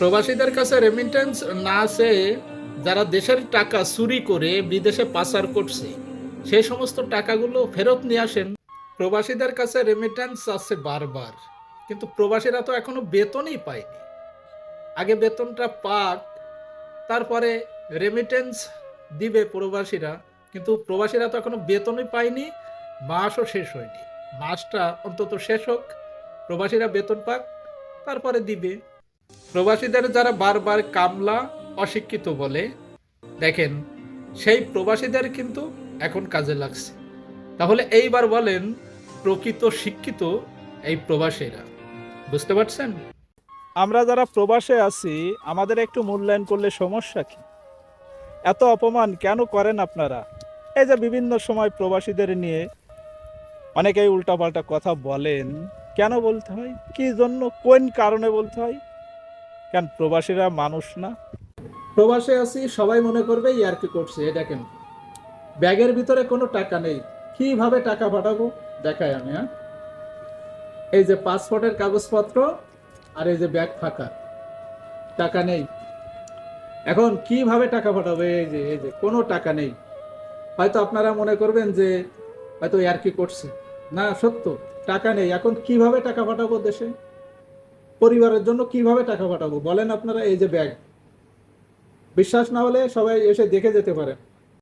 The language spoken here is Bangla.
প্রবাসীদের কাছে রেমিটেন্স না আছে যারা দেশের টাকা চুরি করে বিদেশে পাচার করছে, সেই সমস্ত টাকাগুলো ফেরত নিয়ে আসেন। প্রবাসীদের কাছে রেমিটেন্স আছে বারবার, কিন্তু প্রবাসীরা তো এখনও বেতনই পায়নি। আগে বেতনটা পাক, তারপরে রেমিটেন্স দিবে প্রবাসীরা, কিন্তু প্রবাসীরা তো এখনও বেতনই পায়নি, মাসও শেষ হয়নি। মাসটা অন্তত শেষ হোক, প্রবাসীরা বেতন পাক, তারপরে দিবে। প্রবাসীদের যারা বারবার কামলা, অশিক্ষিত বলে, দেখেন, সেই প্রবাসীদের কিন্তু এখন কাজে লাগছে। তাহলে এইবার বলেন, প্রকৃত শিক্ষিত এই প্রবাসীরা। বুঝতে পারছেন? আমরা যারা প্রবাসে আছি, আমাদের একটু মূল্যায়ন করলে সমস্যা কি? এত অপমান কেন করেন আপনারা? এই যে বিভিন্ন সময় প্রবাসীদের নিয়ে অনেকেই উল্টাপাল্টা কথা বলেন। কেন বলতে হয়? কি জন্য? কোন কারণে বলতে হয়? কেন প্রবাসীরা মানুষ না? প্রবাসে আছি, সবাই মনে করবে ইয়ার কি করছে এই দেখেন ব্যাগের ভিতরে কোনো টাকা নেই, কীভাবে টাকা পাঠাবো? দেখাই আমি হ্যাঁ? এই যে পাসপোর্টের কাগজপত্র আর এই যে ব্যাগ ফাঁকা, টাকা নেই। এখন কীভাবে টাকা পাঠাবো? এই যে এই যে, কোনো টাকা নেই। হয়তো আপনারা মনে করবেন যে, হয়তো ইয়ার কি করছে। না, সত্য, টাকা নেই। এখন কীভাবে টাকা পাঠাবো দেশে? পরিবারের জন্য কীভাবে টাকা পাঠাবো? বলেন আপনারা এই যে ব্যাগ বিশ্বাস না হলে সবাই এসে দেখে যেতে পারেন